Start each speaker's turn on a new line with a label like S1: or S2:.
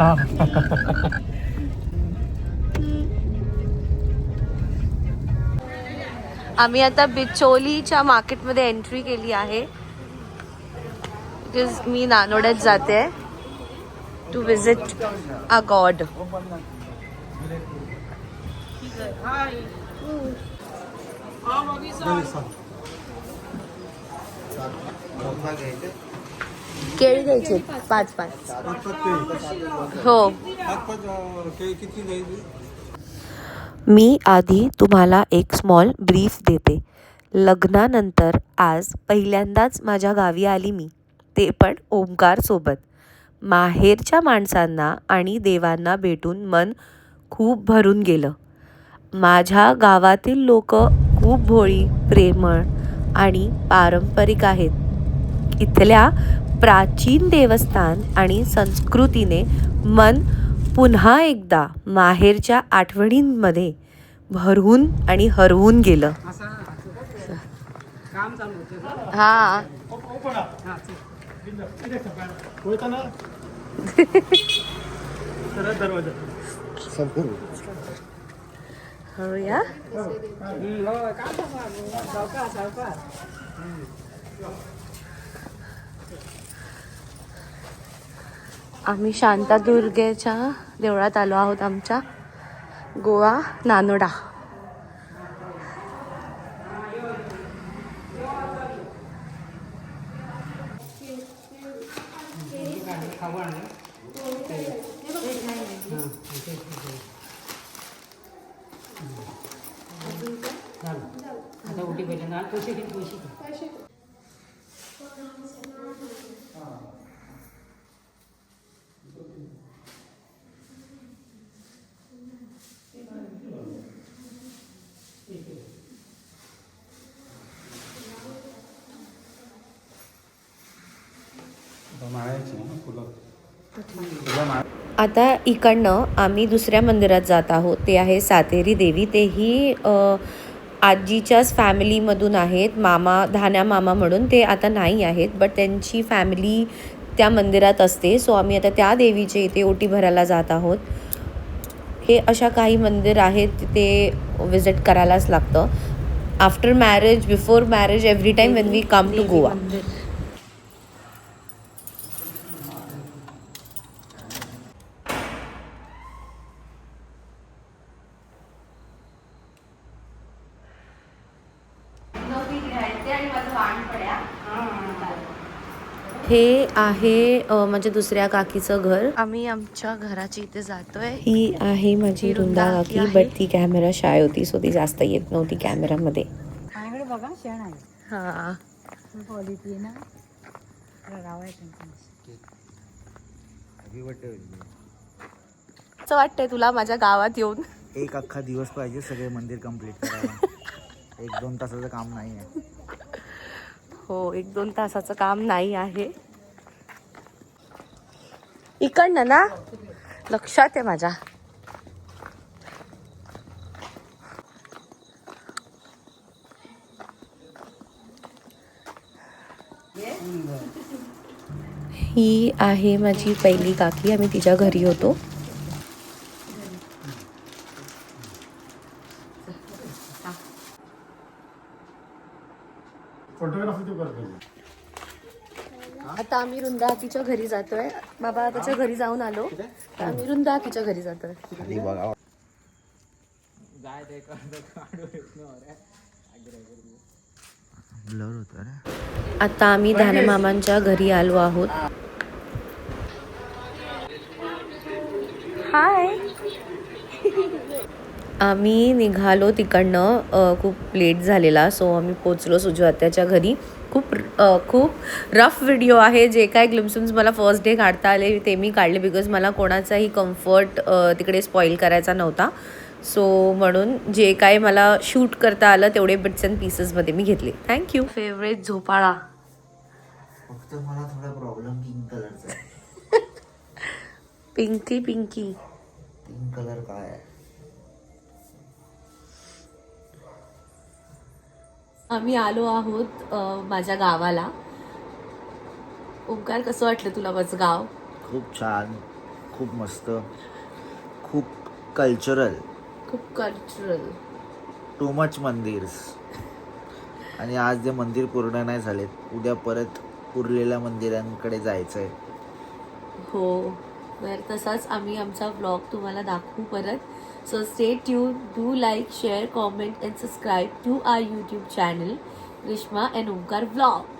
S1: आम्ही आता बिचोलीच्या मार्केटमध्ये एंट्री केली आहे. मी नानोड्यात जाते. टू विजिट अ गॉड केळी घ्यायची पाच पाच. हो.
S2: मी आधी तुम्हाला एक स्मॉल ब्रीफ देते. लग्नानंतर आज पहिल्यांदाच माझ्या गावी आली मी. ते पण ओंकारसोबत माहेरच्या माणसांना आणि देवांना भेटून मन खूप भरून गेलं. माझ्या गावातील लोक खूप भोळी प्रेमळ आणि पारंपरिक आहेत. इथल्या प्राचीन देवस्थान आणि संस्कृतीने मन पुन्हा एकदा माहेरच्या आठवणींमध्ये भरवून आणि हरवून गेलं.
S1: हा. आम्ही शांतादुर्गेच्या देवळात आलो आहोत आमच्या गोवा नानोडा.
S3: आता
S2: आता इकडनं आम्ही दुसऱ्या मंदिरात जात आहोत. ते आहे सातेरी देवी. तेही आजीच्याच फॅमिलीमधून आहेत. मामा धान्या मामा म्हणून ते आता नाही आहेत बट त्यांची फॅमिली त्या मंदिरात असते. सो आम्ही आता त्या देवीचे इथे ओटी भरायला जात आहोत. हे अशा काही मंदिर आहेत ते विजिट करायलाच लागतं. After marriage before marriage every time when we come to Goa हे आहे माझ्या दुसऱ्या काकीचं घर.
S1: आम्ही आमच्या घराच्या इथे जातोय.
S2: ही आहे माझी रुंदा काकी बट ती कॅमेरा शाय होती सो ती जास्त येत नव्हती कॅमेरामध्ये
S3: बघा शेण आहे.
S1: हा. असं वाटतंय तुला माझ्या गावात येऊन?
S4: एक अख्खा दिवस पाहिजे सगळे मंदिर कंप्लीट करायला. एक दोन तासाचं काम नाही आहे.
S1: हो एक दोन तासाचं काम नाही आहे. इकडनं ना लक्षात आहे माझ्या.
S2: ही आहे माझी पहिली काकी आम्ही तिच्या घरी होतो
S5: फोटोग्राफी तू करतो
S1: आता आम्ही रुंदाकीच्या घरी जातोय. बाबा त्याच्या घरी जाऊन आलो. तर आम्ही रुंदाकीच्या घरी जातोय.
S2: आता आम्ही धानमामांच्या घरी आलो आहोत.
S1: हाय
S2: आम्ही निघालो तिकडनं खूप लेट झालेला सो आम्ही पोचलो सुजू आत्याच्या घरी. खूप खूप रफ व्हिडिओ आहे जे काय ग्लिम्सम्स मला फर्स्ट डे काढता आले ते मी काढले बिकॉज मला कोणाचाही कम्फर्ट तिकडे स्पॉईल करायचा नव्हता. सो म्हणून जे काय मला शूट करता आलं तेवढे बिट्स अँड पीसेसमध्ये मी घेतले. थँक्यू
S1: फेवरेट झोपाळा.
S4: फक्त मला थोडा प्रॉब्लेम पिंक कलरचा
S1: पिंकी पिंकी
S4: पिंक कलर काय
S1: आम्ही आलो आहोत माझ्या गावाला. ओंकार कसं वाटलं तुला माझं गाव?
S4: खूप छान खूप मस्त खूप कल्चरल
S2: खूप कल्चरल
S4: टू मच मंदिर्स. आणि आज जे मंदिर पूर्ण नाही झालेत उद्या परत उरलेल्या मंदिरांकडे जायचं आहे
S2: हो. तर तसाच आम्ही आमचा ब्लॉग तुम्हाला दाखवू परत. So stay tuned do like share comment and subscribe to our YouTube channel Rishma and Omkar blog